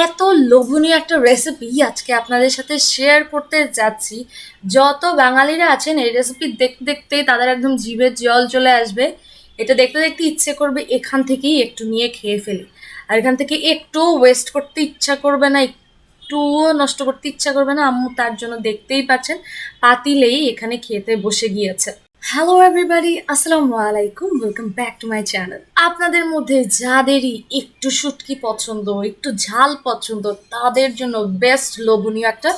এত লোভনীয় একটা রেসিপি আজকে আপনাদের সাথে শেয়ার করতে যাচ্ছি। যত বাঙালিরা আছেন, এই রেসিপি দেখতে দেখতেই তাদের একদম জিভের জল চলে আসবে। এটা দেখতে দেখতে ইচ্ছে করবে এখান থেকেই একটু নিয়ে খেয়ে ফেলি। আর এখান থেকে একটু ওয়েস্ট করতে ইচ্ছা করবে না, একটুও নষ্ট করতে ইচ্ছা করবে না। আম্মু তার জন্য দেখতেই পাচ্ছেন, পাতিলেই এখানে খেতে বসে গিয়েছে। হ্যালো এভরিবাডি আসসালামু আলাইকুম welcome back to my channel আপনাদের মধ্যে যাদেরই একটু শুটকি পছন্দ, একটু ঝাল পছন্দ, তাদের জন্য বেস্ট লোভনীয় একটা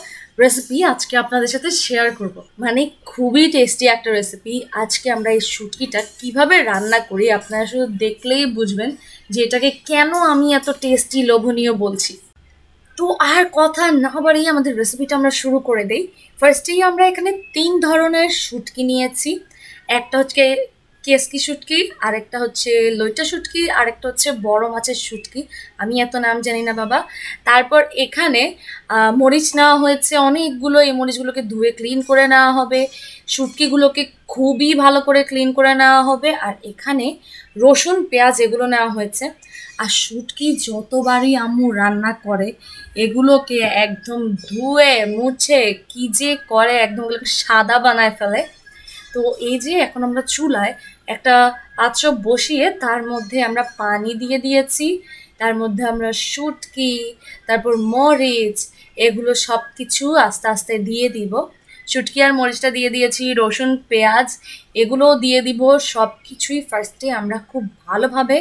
রেসিপি আজকে আপনাদের সাথে শেয়ার করব। মানে খুবই টেস্টি একটা রেসিপি আজকে আমরা এই শুটকিটা কীভাবে রান্না করি আপনারা শুধু দেখলেই বুঝবেন যে এটাকে কেন আমি এত টেস্টি লোভনীয় বলছি। তো আর কথা না বাড়িয়ে আমাদের রেসিপিটা আমরা শুরু করে দেই। ফার্স্টেই আমরা এখানে তিন ধরনের শুটকি নিয়েছি। একটা হচ্ছে কেসকি শুটকি, আরেকটা হচ্ছে লইটা শুটকি, আরেকটা হচ্ছে বড় মাছের শুটকি। আমি এত নাম জানি না, বাবা। তারপর এখানে মরিচ নেওয়া হয়েছে অনেকগুলো। এই মরিচগুলোকে ধুয়ে ক্লিন করে নেওয়া হবে। শুটকিগুলোকে খুবই ভালো করে ক্লিন করে নেওয়া হবে। আর এখানে রসুন, পেঁয়াজ এগুলো নেওয়া হয়েছে। আর শুটকি যতবারই আম্মু রান্না করে, এগুলোকে একদম ধুয়ে, মুছে, কি যে করে, একদম সাদা বানায় ফেলে। তো এই যে এখন আমরা চুলায় একটা পাত্র বসিয়ে তার মধ্যে আমরা পানি দিয়ে দিয়েছি, তার মধ্যে আমরা শুটকি, তারপর মরিচ, এগুলো সব কিছু আস্তে আস্তে দিয়ে দিব। শুটকি আর মরিচটা দিয়ে দিয়েছি, রসুন, পেঁয়াজ, এগুলোও দিয়ে দিব। সব কিছুই ফার্স্টে আমরা খুব ভালোভাবে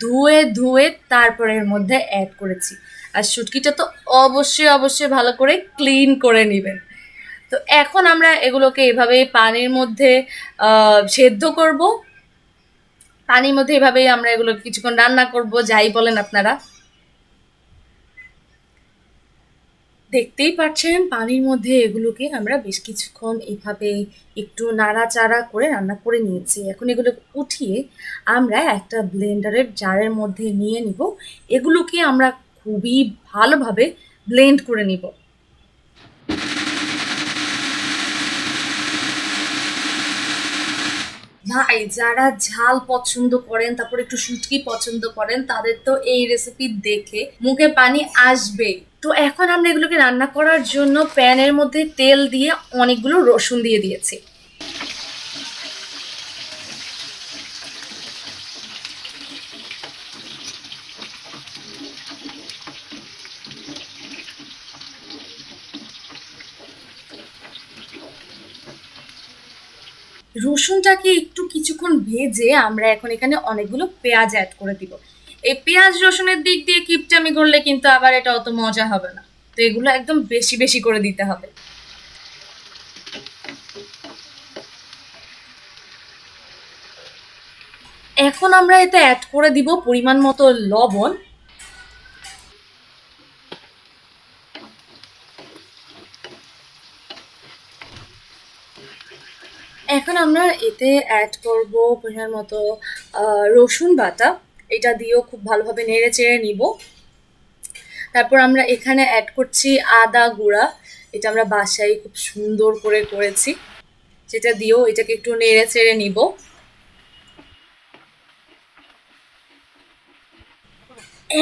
ধুয়ে ধুয়ে তারপরে এর মধ্যে অ্যাড করেছি। আর শুটকিটা তো অবশ্যই অবশ্যই ভালো করে ক্লিন করে নেবেন। তো এখন আমরা এগুলোকে এভাবে পানির মধ্যে সেদ্ধ করব। পানির মধ্যে এভাবেই আমরা এগুলো কিছুক্ষণ রান্না করব, যাই বলেন আপনারা। দেখতেই পাচ্ছেন, পানির মধ্যে এগুলোকে আমরা বেশ কিছুক্ষণ এভাবে একটু নাড়াচাড়া করে রান্না করে নিয়েছি। এখন এগুলো উঠিয়ে আমরা একটা ব্লেন্ডারের জারের মধ্যে নিয়ে নিব। এগুলোকে আমরা খুবই ভালোভাবে ব্লেন্ড করে নিব। ভাই, যারা ঝাল পছন্দ করেন, তারপর একটু শুটকি পছন্দ করেন, তাদের তো এই রেসিপি দেখে মুখে পানি আসবে তো এখন আমরা এগুলোকে রান্না করার জন্য প্যানের মধ্যে তেল দিয়ে অনেকগুলো রসুন দিয়ে দিয়েছি। রসুনটাকে একটু কিছুক্ষণ ভেজে আমরা এখন এখানে অনেকগুলো পেঁয়াজ অ্যাড করে দিব। এই পেঁয়াজ, রসুনের দিক দিয়ে কিপটামি করলে কিন্তু আবার এটা অত মজা হবে না। তো এগুলো একদম বেশি বেশি করে দিতে হবে। এখন আমরা এতে অ্যাড করে দিব পরিমাণ মতো লবণ। এখন আমরা এতে অ্যাড করব পরিমাণ মতো রসুন বাটা। এটা দিয়েও খুব ভালোভাবে নেড়ে চেড়ে নিব। তারপর আমরা এখানে অ্যাড করছি আদা গুঁড়া। এটা আমরা বাসায় খুব সুন্দর করে করেছি। সেটা দিয়েও এটাকে একটু নেড়ে চেড়ে নিব।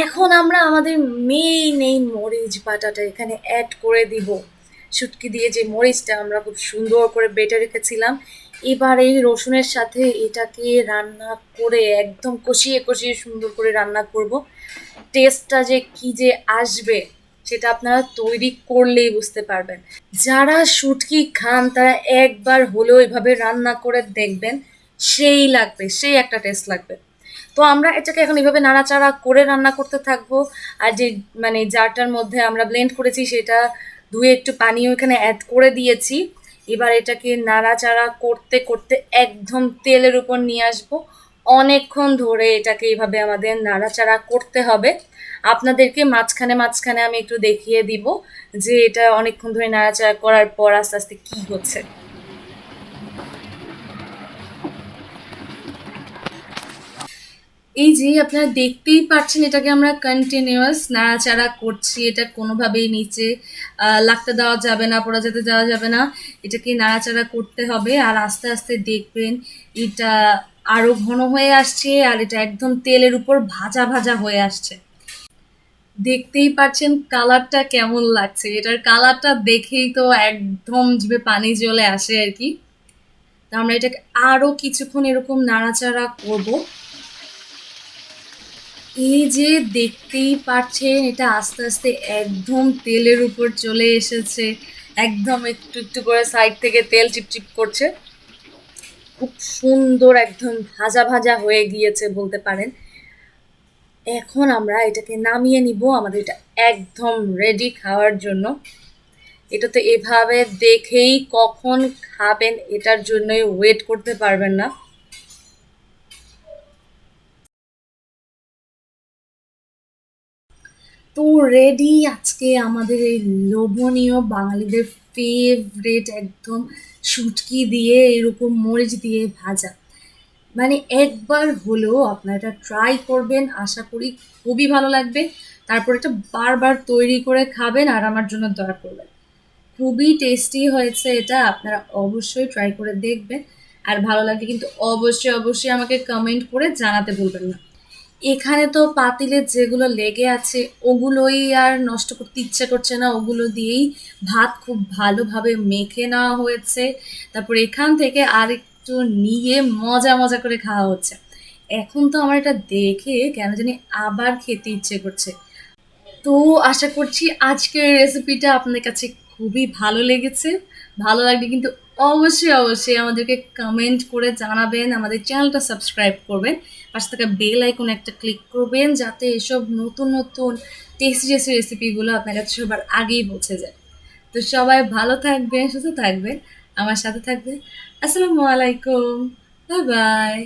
এখন আমরা আমাদের মেইন এই মরিচ বাটাটা এখানে অ্যাড করে দিব। শুটকি দিয়ে যে মরিচটা আমরা খুব সুন্দর করে বেটে রেখেছিলাম। এবার এই রসুনের সাথে এটাকে রান্না করে একদম কষিয়ে কষিয়ে সুন্দর করে রান্না করব। টেস্টটা যে কি যে আসবে সেটা আপনারা তৈরি করলেই বুঝতে পারবেন। যারা শুটকি খান, তারা একবার হলেও এভাবে রান্না করে দেখবেন, সেই লাগবে, সেই একটা টেস্ট লাগবে। তো আমরা এটাকে এখন এইভাবে নাড়াচাড়া করে রান্না করতে থাকব। আর যে মানে জারটার মধ্যে আমরা ব্লেন্ড করেছি, সেটা ধুয়ে একটু পানিও এখানে অ্যাড করে দিয়েছি। এবার এটাকে নাড়াচাড়া করতে করতে একদম তেলের উপর নিয়ে আসব। অনেকক্ষণ ধরে এটাকে এইভাবে আমাদের নাড়াচাড়া করতে হবে। আপনাদেরকে মাঝখানে মাঝখানে আমি একটু দেখিয়ে দিব যে এটা অনেকক্ষণ ধরে নাড়াচাড়া করার পর আস্তে আস্তে কী হচ্ছে। এই যে আপনারা দেখতেই পাচ্ছেন এটাকে আমরা কন্টিনিউয়াস নাড়াচাড়া করছি, এটা কোনোভাবেই নিচে লাগতে দেওয়া যাবে না, পড়া যেতে দেওয়া যাবে না। এটাকে নাড়াচাড়া করতে হবে আর আস্তে আস্তে দেখবেন এটা আরও ঘন হয়ে আসছে আর এটা একদম তেলের উপর ভাজা ভাজা হয়ে আসছে। দেখতেই পাচ্ছেন কালারটা কেমন লাগছে। এটার কালারটা দেখেই তো একদম জিভে পানি চলে আসে আর কি। তো আমরা এটাকে আরও কিছুক্ষণ এরকম নাড়াচাড়া করব। এই যে দেখতেই পাচ্ছেন, এটা আস্তে আস্তে একদম তেলের উপর চলে এসেছে। একদম একটু একটু করে সাইড থেকে তেল চিপচিপ করছে। খুব সুন্দর একদম ভাজা ভাজা হয়ে গিয়েছে বলতে পারেন। এখন আমরা এটাকে নামিয়ে নিব, আমাদের এটা একদম রেডি খাওয়ার জন্য। এটা তো এভাবে দেখেই কখন খাবেন, এটার জন্যই ওয়েট করতে পারবেন না। রেডি আজকে আমাদের এই লোভনীয় বাঙালিদের ফেভারেট একদম শুটকি দিয়ে এরকম মরিচ দিয়ে ভাজা। মানে একবার হলেও আপনারা এটা ট্রাই করবেন, আশা করি খুবই ভালো লাগবে। তারপর এটা বারবার তৈরি করে খাবেন আর আমার জন্য দয়া করবেন। খুবই টেস্টি হয়েছে এটা, আপনারা অবশ্যই ট্রাই করে দেখবেন। আর ভালো লাগলে কিন্তু অবশ্যই অবশ্যই আমাকে কমেন্ট করে জানাতে ভুলবেন না। এখানে তো পাতিলে যেগুলো লেগে আছে, ওগুলোই আর নষ্ট করতে ইচ্ছে করছে না। ওগুলো দিয়েই ভাত খুব ভালোভাবে মেখে নেওয়া হয়েছে। তারপর এখান থেকে আর একটু নিয়ে মজা মজা করে খাওয়া হচ্ছে। এখন তো আমার এটা দেখে কেন জানি আবার খেতে ইচ্ছে করছে। তো আশা করছি আজকের রেসিপিটা আপনাদের কাছে খুবই ভালো লেগেছে। ভালো লাগলে কিন্তু অবশ্যই অবশ্যই আমাদেরকে কমেন্ট করে জানাবেন, আমাদের চ্যানেলটা সাবস্ক্রাইব করবেন, পাশে থাকা বেল আইকন একটা ক্লিক করবেন, যাতে এসব নতুন নতুন টেস্টি টেস্টি রেসিপিগুলো আপনার কাছে সবার আগেই পৌঁছে যায়। তো সবাই ভালো থাকবেন, সুস্থ থাকবেন, আমার সাথে থাকবেন, আসসালামু আলাইকুম বাই বাই